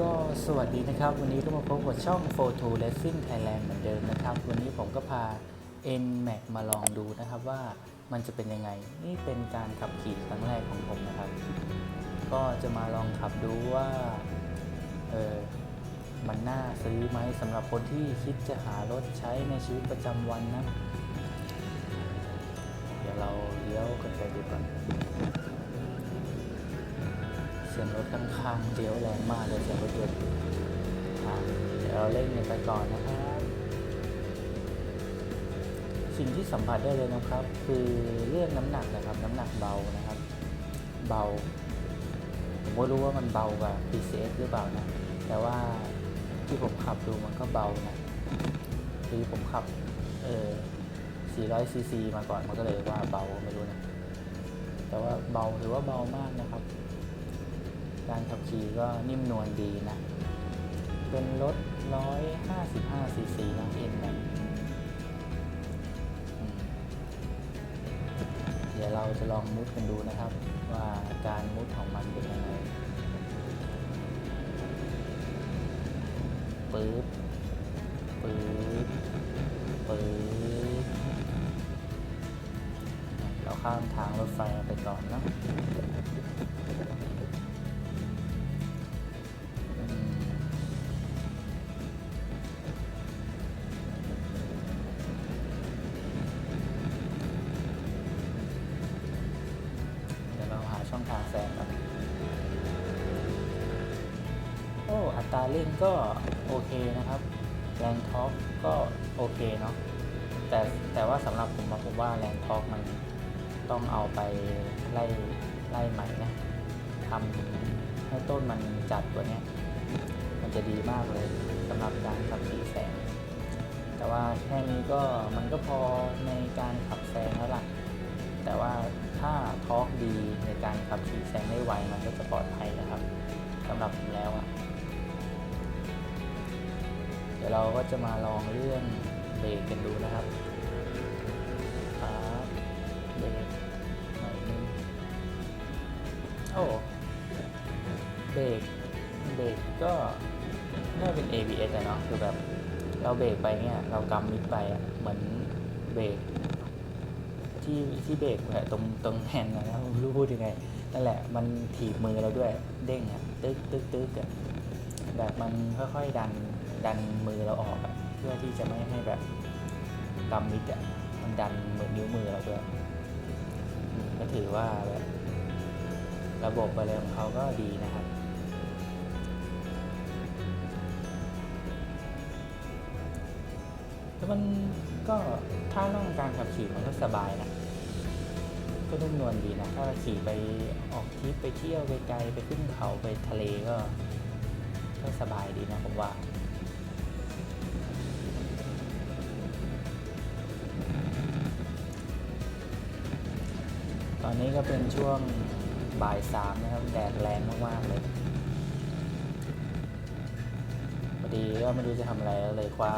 ก็สวัสดีนะครับ วันนี้ก็มาพบกับช่อง Photo Racing Thailand เหมือนเดิมนะครับ วันนี้ผมก็พา NMAX มาลองดูนะครับว่ามันจะเป็นยังไง นี่เป็นการขับขี่ครั้งแรกของผมนะครับ ก็จะมาลองขับดูว่าเออมันน่าซื้อไหมสำหรับคนที่คิดจะหารถใช้ในชีวิตประจำวันนะ เดี๋ยวเราเลี้ยวกันไปดูก่อน สียงรถข้างๆเลี้ยวแรงมากเลยเสียงรถยนต์เดี๋ยวเราเล่นกันไปก่อนนะครับ สิ่งที่สัมผัสได้เลยนะครับ คือเรื่องน้ำหนักนะครับ น้ำหนักเบานะครับ เบา ผมก็รู้ว่ามันเบากว่า PCX หรือเปล่านะ แต่ว่าที่ผมขับดูมันก็เบานะคือผมขับเออ400ซีซีมาก่อนมันก็เลยว่าเบาไม่รู้นะ แต่ว่าเบาถือว่าเบามากนะครับ การขับขี่ก็นิ่มนวลดีนะ เป็นรถ 155 ซีซีนะเอ็นแมเดี๋ยวเราจะลองมุดกันดูนะครับ ว่าการมุดของมันเป็นยังไงปึ๊บปึ๊บปึ๊บเราข้ามทางรถไฟไปก่อนเนะ ตราเร่งก็โอเคนะครับแรงท็อกก็โอเคเนาะแต่แต่ว่าสำหรับผมอะผมว่าแรงท็อกมันต้องเอาไปไล่ไล่ใหม่นะทำให้ต้นมันจัดกว่าเนี้ยมันจะดีมากเลยสำหรับการขับขี่แซงแต่ว่าแค่นี้ก็มันก็พอในการขับแซงแล้วล่ะแต่ว่าถ้าทอกดีในการขับขี่แซงได้ไวมันก็จะปลอดภัยนะครับสำหรับผมแล้วอะ ดี๋ยวเราก็จะมาลองเรื่องเบรกกันดูนะครับครับเบรกหน่อยนึงโอ้เบรกเบรกก็น่าเป็น ABS อะเนาะคือแบบเราเบรกไปเนี่ยเรากำมิดไปอะเหมือนเบรกที่ที่เบรกแบบตรงตรงแฮนด์นะนะไม่รู้พูดยังไงนั่นแหละมันถีบมือเราด้วยเด้งอะตึ๊กตึ๊กตึ๊กอะแบบมันค่อยๆดัน ดันมือเราออกอะเพื่อที่จะไม่ให้แบบกำมิดอะมันดันมือนนิ้วมือเราด้วยก็ถือว่าแบบระบบอะไรของเขาก็ดีนะครับแล้วมันก็ถ้านั่งการขับขี่มันก็สบายนะก็นุ่มนวลดีนะถ้าขี่ไปออกทริปไปเที่ยวไกลๆไปขึ้นเขาไปทะเลก็ก็สบายดีนะผมว่า อนนี้ก็เป็นช่วงบ่ายสามนะครับ แดดแรงมากๆเลยพอดีก็ไม่รู้จะทำอะไรเลยคว้า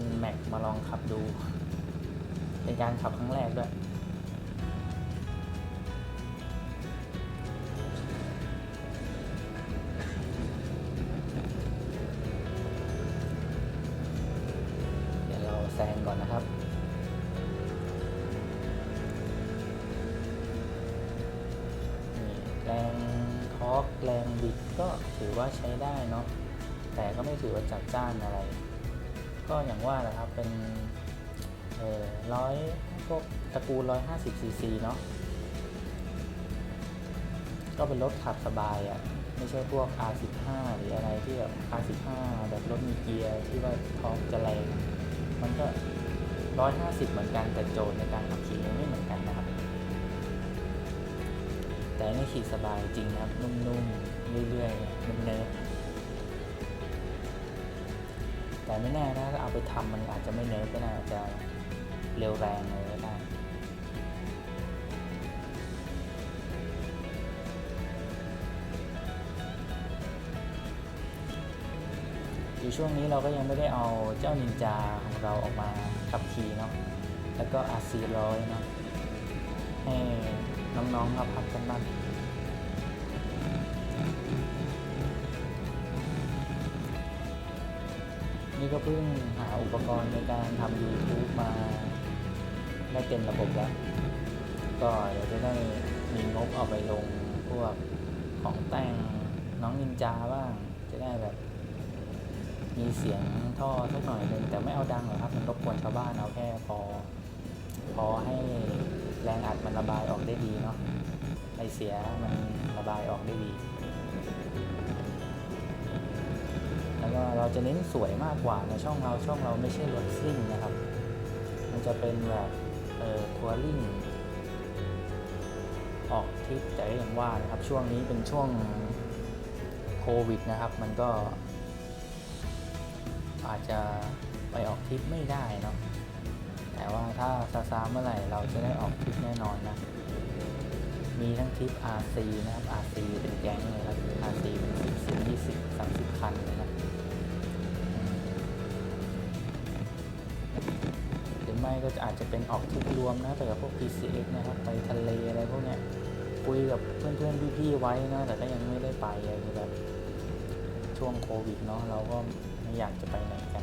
N Max มาลองขับดู เป็นการขับครั้งแรกด้วย แรงบิดก็ถือว่าใช้ได้เนาะแต่ก็ไม่ถือว่าจัดจ้านอะไร ก็อย่างว่าแหละครับเป็นเอ่อร้อยพวกตระกูลร้อยห้าสิบซีซีเนาะก็เป็นรถขับสบายอะ่ะไม่ใช่พวก R15 หรืออะไรที่แบบ R15 แบบรถมีเกียร์ที่ว่าท้องจะแรงมันก็ร้อยห้าสิบเหมือนกันแต่โจทย์ในการขับขี่มันไม่เหมือนกัน แต่นี่ขี่สบายจริงครับ นุ่มๆ เรื่อยๆนุ่มเนิบๆแต่ไม่แน่นะถ้าเอาไปทำมันอาจจะไม่เนิร์ฟก็ได้อาจจะเร็วแรงเลยก็ได้อยู่ช่วงนี้เราก็ยังไม่ได้เอาเจ้านินจาของเราออกมาขับขี่เนาะ แล้วก็อาซีร้อยเนาะให้ น้องๆมาพักกันบ้างนี่ก็เพิ่งหาอุปกรณ์ในการทำ YouTube มาได้เต็มระบบแล้ว ก็เดี๋ยวจะได้มีงบเอาไปลงพวกของแต่งน้องนินจาบ้าง จะได้แบบ มีเสียงท่อสักหน่อยหนึงแต่ไม่เอาดังหรอกครับ มันรบกวนชาวบ้านเอาแค่พอ พอให้ แรงอัดมันระบายออกได้ดีเนาะไอเสียมันระบายออกได้ดี แล้วก็เราจะเน้นสวยมากกว่าในช่องเราช่องเราไม่ใช่รถซิ่งนะครับ มันจะเป็นแบบเอ่อทัวริงออกทริปแต่ก็ยังว่านะครับช่วงนี้เป็นช่วงโควิดนะครับ มันก็อาจจะไปออกทริปไม่ได้เนาะแต่ ว่าถ้าซาซาเมื่อไหร่เราจะได้ออกทริปแน่นอนนะ มีทั้งทริป RC นะครับ RC เป็นแก๊งเลยครับ RC เป็นสิบสิบยี่สิบสามสิบคันเลยนะอืมหรือไม่ก็อาจจะเป็นออกทริปรวมนะไปกับพวก PCX นะครับ ไปทะเลอะไรพวกเนี้ยคุยกับเพื่อนๆพี่ๆไว้นะ แต่ก็ยังไม่ได้ไปอะคือแบบช่วงโควิดเนาะเราก็ไม่อยากจะไปไหน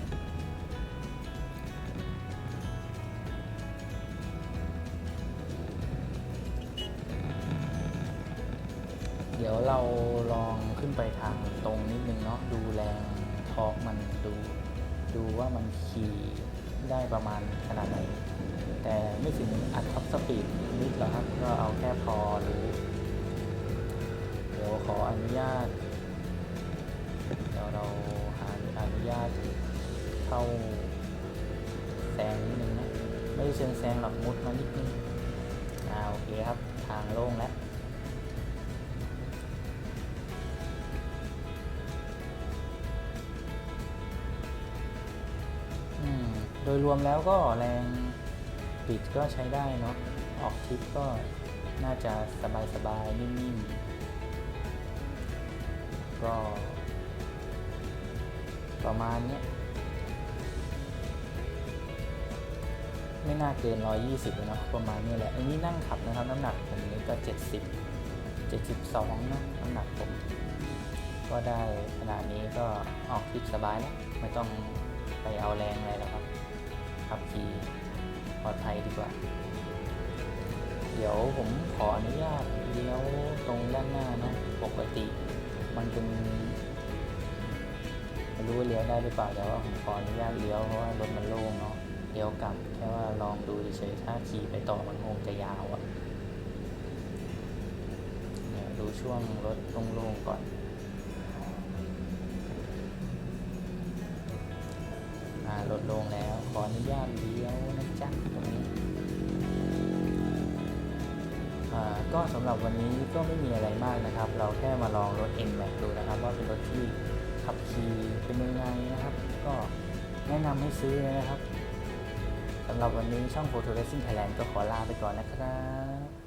ดี๋ยวเราลองขึ้นไปทางตรงนิดนึงเนาะดูแรงทอร์กมันดูดูว่ามันขี่ได้ประมาณขนาดไหน แต่ไม่ถึงอัดท็อปสปีดนิดหรอกครับ ก็เอาแค่พอหรือเดี๋ยวขออนุญาต เดี๋ยวเราหาอนุญาตเข้าแซงนิดนึงนะ ไม่เชิงแซงหรอกมุดมานิดนึงอ่าโอเคครับ ทางโล่งแล้ว ยรวมแล้วก็แรงบิดก็ใช้ได้เนาะออกทริปก็น่าจะสบายๆนิ่มๆ ก็ประมาณเนี้ยไม่น่าเกิน 120เลยเนาะประมาณนี้แหละ อันนี้นั่งขับนะครับ น้ำหนักผมนี้ก็ 70 72เนะน้ำหนักผม ก็ได้ขนาดนี้ก็ออกทริปสบายแล้ว ไม่ต้องไปเอาแรงอะไรแล้วครับ ขับขี่ปลอดภัยดีกว่า เดี๋ยวผมขออนุญาตเลี้ยวตรงด้านหน้านะปกติ มันเป็นไม่รู้ว่าเลี้ยวได้หรือเปล่าแต่ว่าผมขออนุญาตเลี้ยวเพราะว่ารถมันโล่งเนาะเลี้ยวกลับแค่ว่าลองดูเฉยๆถ้าขี่ไปต่อมันคงจะยาวอะ่ะเดี๋ยวดูช่วงรถโล่งๆก่อนาลดลงแล้ว ขออนุญาตเลี้ยวนะจ๊ะตรงนี้ก็สำหรับวันนี้ก็ไม่มีอะไรมากนะครับ เราแค่มาลองรถ n m a x ดูนะครับ ว่าเป็นรถที่ขับขี่เป็นยังไงนะครับ ก็แนะนำให้ซื้อนะครับสำหรับวันนี้ช่อง Photo Racing Thailand ก็ขอลาไปก่อนนะครับ